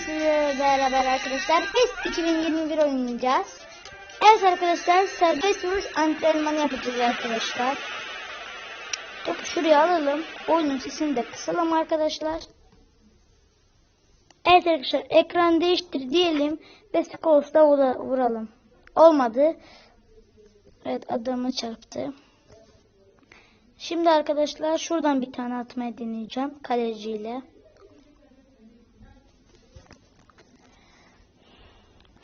sizlerle beraber arkadaşlar PES 2021 oynayacağız. Evet arkadaşlar serbest vuruş antrenmanı yapacağız arkadaşlar. Topu şuraya alalım. Oyunun sesini de kısalım arkadaşlar. Evet arkadaşlar ekran değiştir diyelim ve Skols'da vuralım. Olmadı. Evet adamı çarptı. Şimdi arkadaşlar şuradan bir tane atmayı deneyeceğim kaleciyle.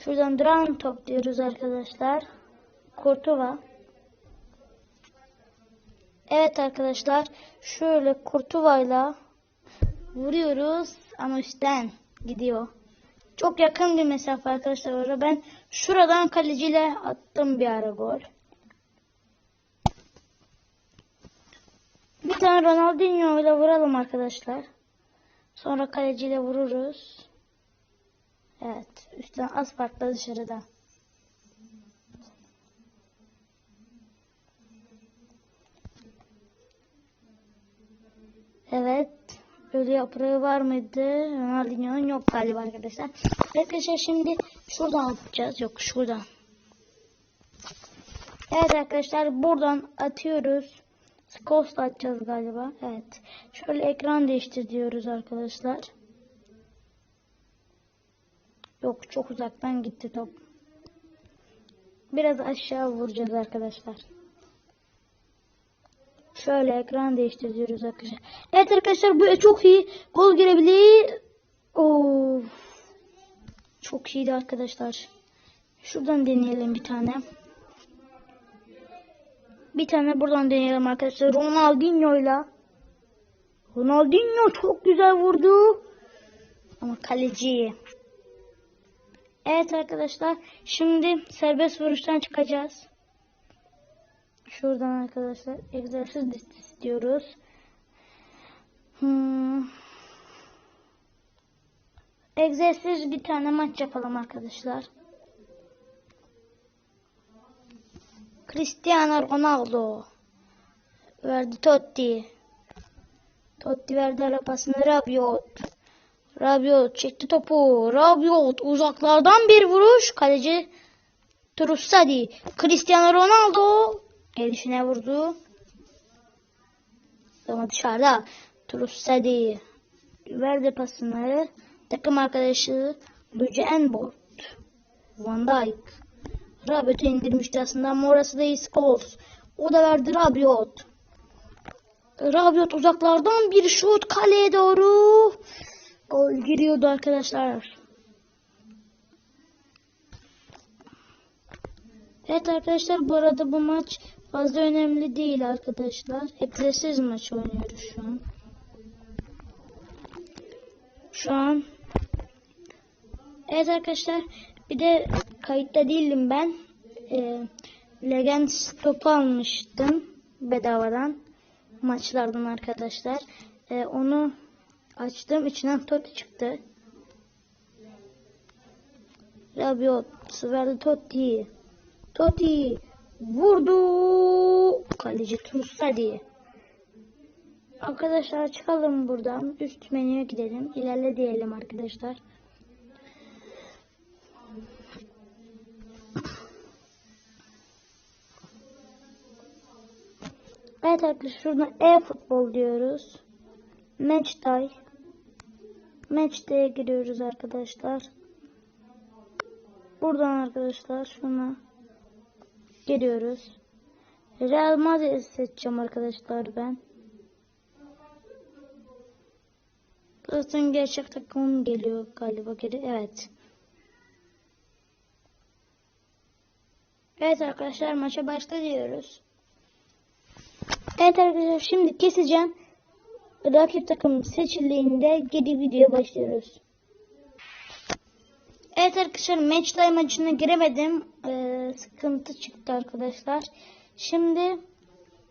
Şuradan duran top diyoruz arkadaşlar. Kurtuva. Evet arkadaşlar şöyle kurtuvayla vuruyoruz ama üstten gidiyor. Çok yakın bir mesafe arkadaşlar. Orada ben şuradan kaleciyle attım bir ara gol. Bir tane Ronaldinho ile vuralım arkadaşlar. Sonra kaleciyle vururuz. Evet. Üstten az farklı dışarıda. Evet. Böyle yaprağı var mıydı? Ronaldinho'nun yok galiba arkadaşlar. Arkadaşlar şimdi şuradan atacağız. Yok şuradan. Evet arkadaşlar buradan atıyoruz. Skos'la atacağız galiba. Evet. Şöyle ekran değiştir diyoruz arkadaşlar. Yok çok uzaktan gitti top. Biraz aşağı vuracağız arkadaşlar. Şöyle ekran değiştiriyoruz arkadaşlar. Evet arkadaşlar bu çok iyi. Gol girebilir. Of. Çok iyiydi arkadaşlar. Şuradan deneyelim bir tane. Bir tane buradan deneyelim arkadaşlar. Ronaldinho ile. Ronaldinho çok güzel vurdu. Ama kaleci. Evet arkadaşlar. Şimdi serbest vuruştan çıkacağız. Şuradan arkadaşlar egzersiz istiyoruz. Hmm. Egzersiz bir tane maç yapalım arkadaşlar. Cristiano Ronaldo verdi Totti. Totti verdi ara pasını Rabiot. Rabiot çekti topu. Rabiot uzaklardan bir vuruş. Kaleci Trussadi. Cristiano Ronaldo gelişine vurdu. Ama dışarıda Trussadi verdi pasını. Takım arkadaşı Luce Enbolt. Van Dijk. Rabiot'u indirmişti aslında ama orası değil Scholes. O da verdi Rabiot. Rabiot uzaklardan bir şut kaleye doğru. Gol giriyordu arkadaşlar. Evet arkadaşlar bu arada bu maç fazla önemli değil arkadaşlar. Egzersiz maç oynuyoruz şu an. Şu an. Evet arkadaşlar bir de kayıtta değildim ben. Ee, Legends topu almıştım bedavadan maçlardan arkadaşlar. Ee, onu açtım içinden Totti çıktı. Rabiot verdi Totti. Totti vurdu. Kaleci Trussadi. Arkadaşlar çıkalım buradan. Üst menüye gidelim. İlerle diyelim arkadaşlar. Evet arkadaşlar şuradan e-futbol diyoruz. Matchday. Matchday'e giriyoruz arkadaşlar. Buradan arkadaşlar şuna giriyoruz. Real Madrid seçeceğim arkadaşlar ben. Zaten gerçek takımım geliyor galiba geri. Evet. Evet arkadaşlar maça başla diyoruz. Evet arkadaşlar şimdi keseceğim. Rakip takım seçildiğinde geri videoya başlıyoruz. Evet arkadaşlar matchday maçına giremedim. Ee, sıkıntı çıktı arkadaşlar. Şimdi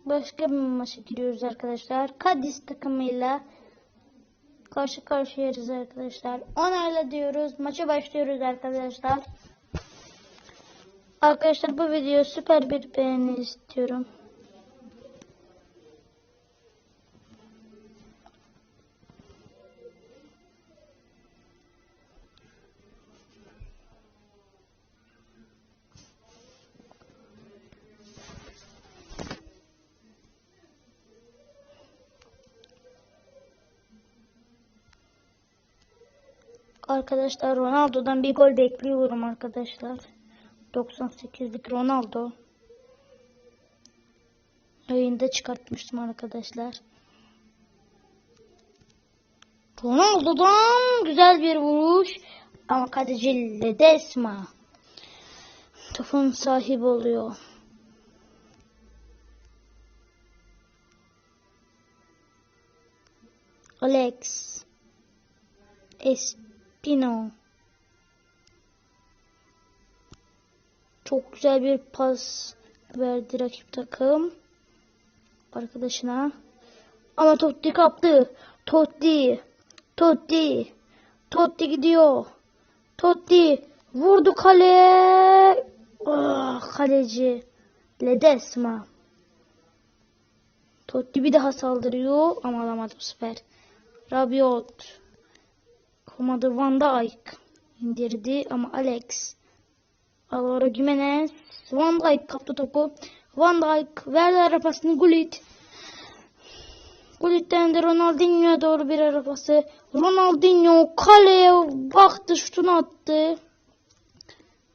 başka bir maça giriyoruz arkadaşlar. Cadiz takımıyla karşı karşıyayız arkadaşlar. Onayla diyoruz. Maça başlıyoruz arkadaşlar. Arkadaşlar bu video süper bir beğeni istiyorum. Arkadaşlar Ronaldo'dan bir gol bekliyorum arkadaşlar. 98'lik Ronaldo. Yayında çıkartmıştım arkadaşlar. Ronaldo'dan güzel bir vuruş. Ama kaleci Ledesma. Topun sahibi oluyor. Alex. Espino. Çok güzel bir pas verdi rakip takım. Arkadaşına. Ama Totti kaptı. Totti. Totti. Totti gidiyor. Totti. Vurdu kale. Ah, kaleci. Ledesma. Totti bir daha saldırıyor ama alamadı bu sefer. Rabiot. Komadı Van Dijk. indirdi ama Alex. Alvaro Gimenez. Van Dijk kaptı topu. Van Dijk verdi arabasını Gullit. Gullit'ten de Ronaldinho'ya doğru bir arabası. Ronaldinho kaleye baktı şutunu attı.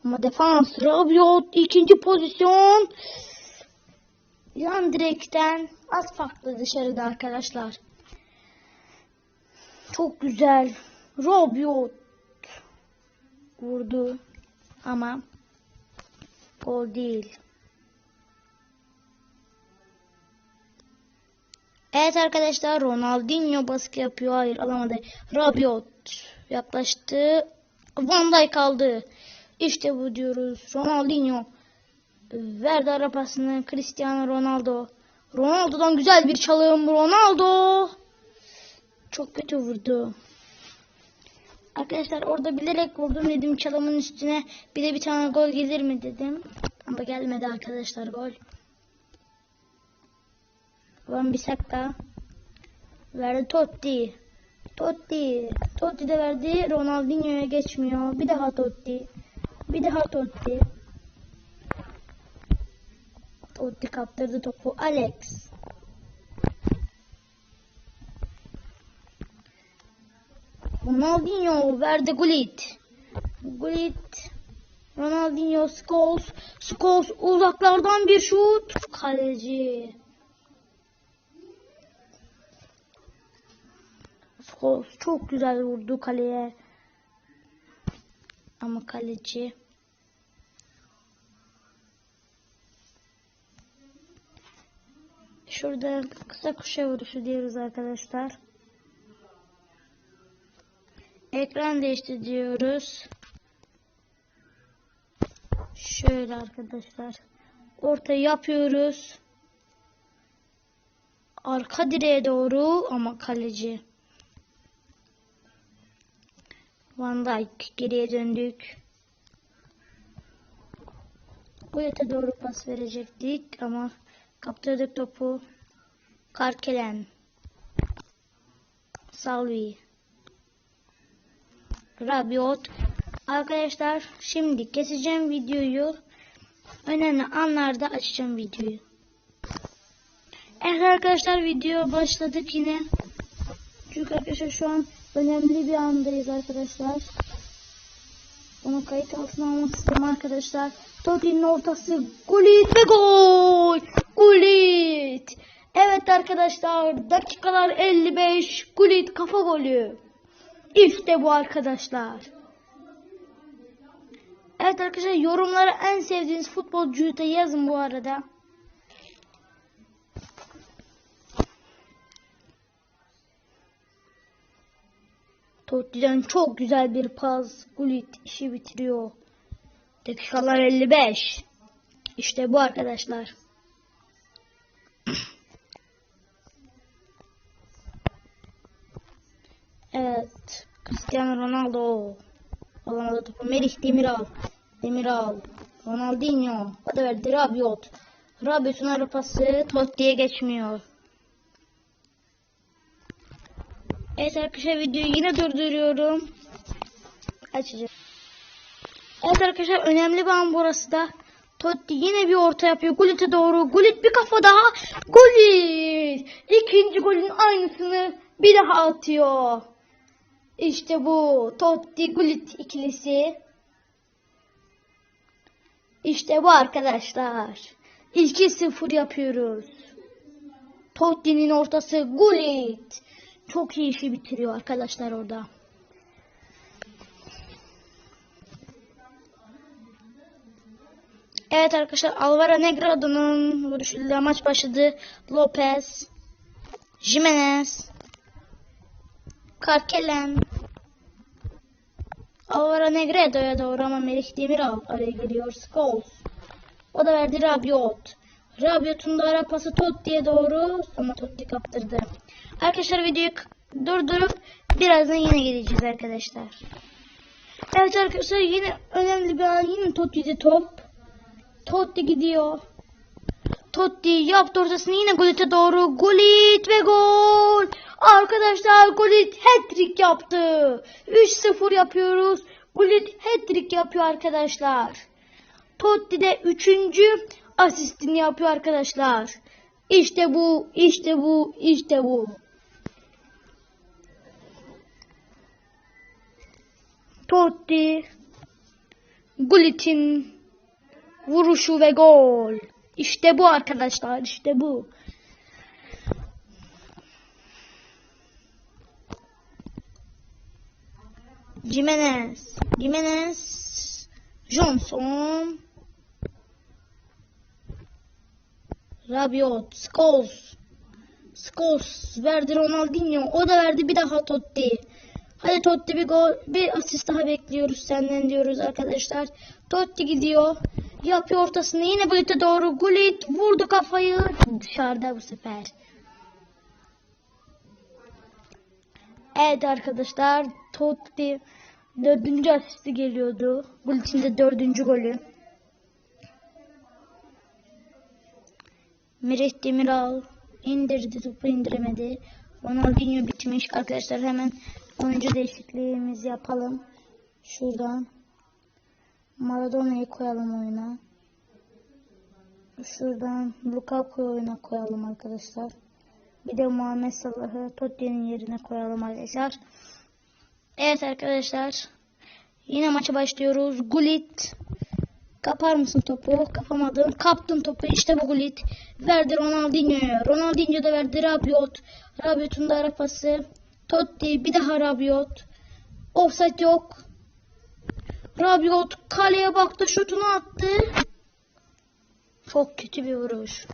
Ama defans Rabiot ikinci pozisyon. Yan direkten az farklı dışarıda arkadaşlar. Çok güzel. Rabiot vurdu ama gol değil. Evet arkadaşlar Ronaldinho baskı yapıyor. Hayır alamadı. Rabiot yaklaştı. Van Dijk kaldı. İşte bu diyoruz. Ronaldinho verdi arabasını Cristiano Ronaldo. Ronaldo'dan güzel bir çalım. Ronaldo çok kötü vurdu. Arkadaşlar orada bilerek vurdum dedim çalımın üstüne. Bir de bir tane gol gelir mi dedim. Ama gelmedi arkadaşlar gol. Van Bissaka verdi Totti. Totti. Totti de verdi. Ronaldinho'ya geçmiyor. Bir daha Totti. Bir daha Totti. Totti kaptırdı topu. Alex. Ronaldinho verdi Gullit. Gullit. Ronaldinho Scholes. Scholes uzaklardan bir şut. Kaleci. Scholes çok güzel vurdu kaleye. Ama kaleci Şurada kısa kuşa vuruşu diyoruz arkadaşlar. Ekran değişti diyoruz. Şöyle arkadaşlar. Ortayı yapıyoruz. Arka direğe doğru ama kaleci. Van Dijk geriye döndük. Gullet'e doğru pas verecektik ama kaptırdık topu. Karkelen. Salvi. Rabiot. Arkadaşlar şimdi keseceğim videoyu. Önemli anlarda açacağım videoyu. Evet arkadaşlar video başladık yine. Çünkü arkadaşlar şu an önemli bir andayız arkadaşlar. Onu kayıt altına almak istedim arkadaşlar. Totti'nin ortası Gullit ve gol! Gullit! Evet arkadaşlar dakikalar 55 Gullit kafa golü. İşte bu arkadaşlar. Evet arkadaşlar yorumlara en sevdiğiniz futbolcuyu da yazın bu arada. Totti'den çok güzel bir pas. Gullit işi bitiriyor. Dakikalar 55. İşte bu arkadaşlar. Evet. Cristiano Ronaldo. Alamadı topu. Merih Demiral. Demiral. Ronaldinho. Da verdi. Rabiot. Rabiot'un arapası Totti'ye geçmiyor. Evet arkadaşlar videoyu yine durduruyorum. Açacağım. Evet arkadaşlar önemli bir an burası da. Totti yine bir orta yapıyor. Gullit'e doğru. Gullit bir kafa daha. Gullit. İkinci golün aynısını bir daha atıyor. İşte bu Totti Gullit ikilisi. İşte bu arkadaşlar. 2-0 yapıyoruz. Totti'nin ortası Gullit. Çok iyi işi bitiriyor arkadaşlar orada. Evet arkadaşlar Alvaro Negredo'nun vuruşuyla maç başladı. Lopez, Jimenez, Karkelen, Alvaro Negredo'ya doğru ama Melih Demiral araya giriyor. Scholes. O da verdi Rabiot. Rabiot'un da ara pası Totti'ye doğru ama Totti kaptırdı. Arkadaşlar videoyu durdurup birazdan yine geleceğiz arkadaşlar. Evet arkadaşlar yine önemli bir an yine Totti'de top. Totti gidiyor. Totti yaptı ortasını yine Gullit'e doğru. Gullit ve gol. Arkadaşlar Gullit hat-trick yaptı. 3-0 yapıyoruz. Gullit hat-trick yapıyor arkadaşlar. Totti de 3. asistini yapıyor arkadaşlar. İşte bu, işte bu, işte bu. Totti Gullit'in vuruşu ve gol. İşte bu arkadaşlar, işte bu. Jimenez, Jimenez, Johnson, Rabiot, Scholes, Scholes verdi Ronaldinho, o da verdi bir daha Totti. Hadi Totti bir gol, bir asist daha bekliyoruz senden diyoruz arkadaşlar. Totti gidiyor. Yapıyor ortasını yine Gullit'e doğru. Gullit vurdu kafayı. Dışarıda bu sefer. Evet arkadaşlar. Totti dördüncü asisti geliyordu. Gullit'in de dördüncü golü. Merih Demiral indirdi topu indiremedi. Ronaldinho bitmiş. Arkadaşlar hemen oyuncu değişikliğimizi yapalım. Şuradan. Maradona'yı koyalım oyuna. Şuradan Lukaku'yu oyuna koyalım arkadaşlar. Bir de Muhammed Salah'ı Totti'nin yerine koyalım arkadaşlar. Evet arkadaşlar. Yine maça başlıyoruz. Gullit. Kapar mısın topu? Kapamadım. Kaptım topu. İşte bu Gullit. Verdi Ronaldinho'ya. Ronaldinho da verdi Rabiot. Rabiot'un da ara pası. Totti. Bir daha Rabiot. Offside yok. Rabiot kaleye baktı şutunu attı. Çok kötü bir vuruş.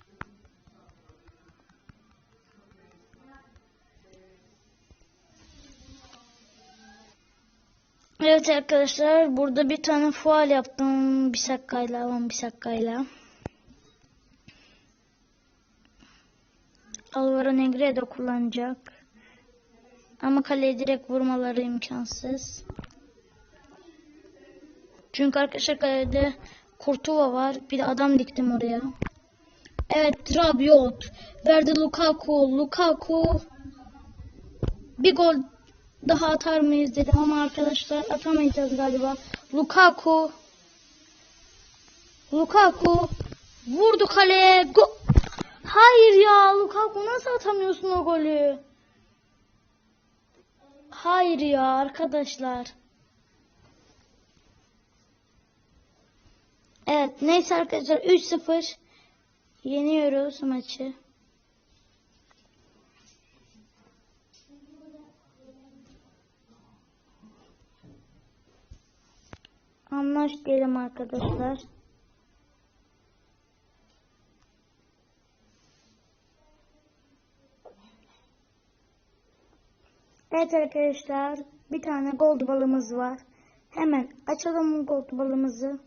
Evet arkadaşlar burada bir tane fual yaptım bir sakayla ama bir sakayla. Alvaro Negredo kullanacak. Ama kaleye direkt vurmaları imkansız. Çünkü arkadaşlar kalede Kurtuva var. Bir de adam diktim oraya. Evet Rabiot. Verdi Lukaku. Lukaku. Bir gol daha atar mıyız dedim ama arkadaşlar atamayacağız galiba. Lukaku. Lukaku. Vurdu kaleye. Go Hayır ya Lukaku nasıl atamıyorsun o golü? Hayır ya arkadaşlar. Evet neyse arkadaşlar 3-0 yeniyoruz maçı. Anlaş diyelim arkadaşlar. Evet arkadaşlar bir tane gold balımız var. Hemen açalım gold balımızı.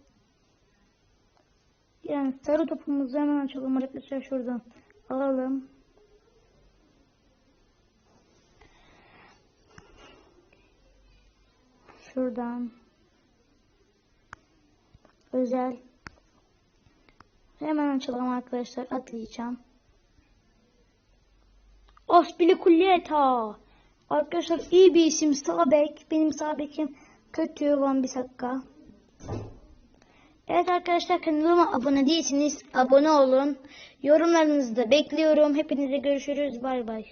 Yani sarı topumuzu hemen açalım arkadaşlar şuradan alalım. Şuradan özel hemen açalım arkadaşlar atlayacağım. Aspilicueta Arkadaşlar iyi bir isim sağ bek. Benim sağ bekim kötü Van Bissaka. Evet arkadaşlar kanalıma abone değilseniz abone olun. Yorumlarınızı da bekliyorum. Hepinize görüşürüz. Bay bay.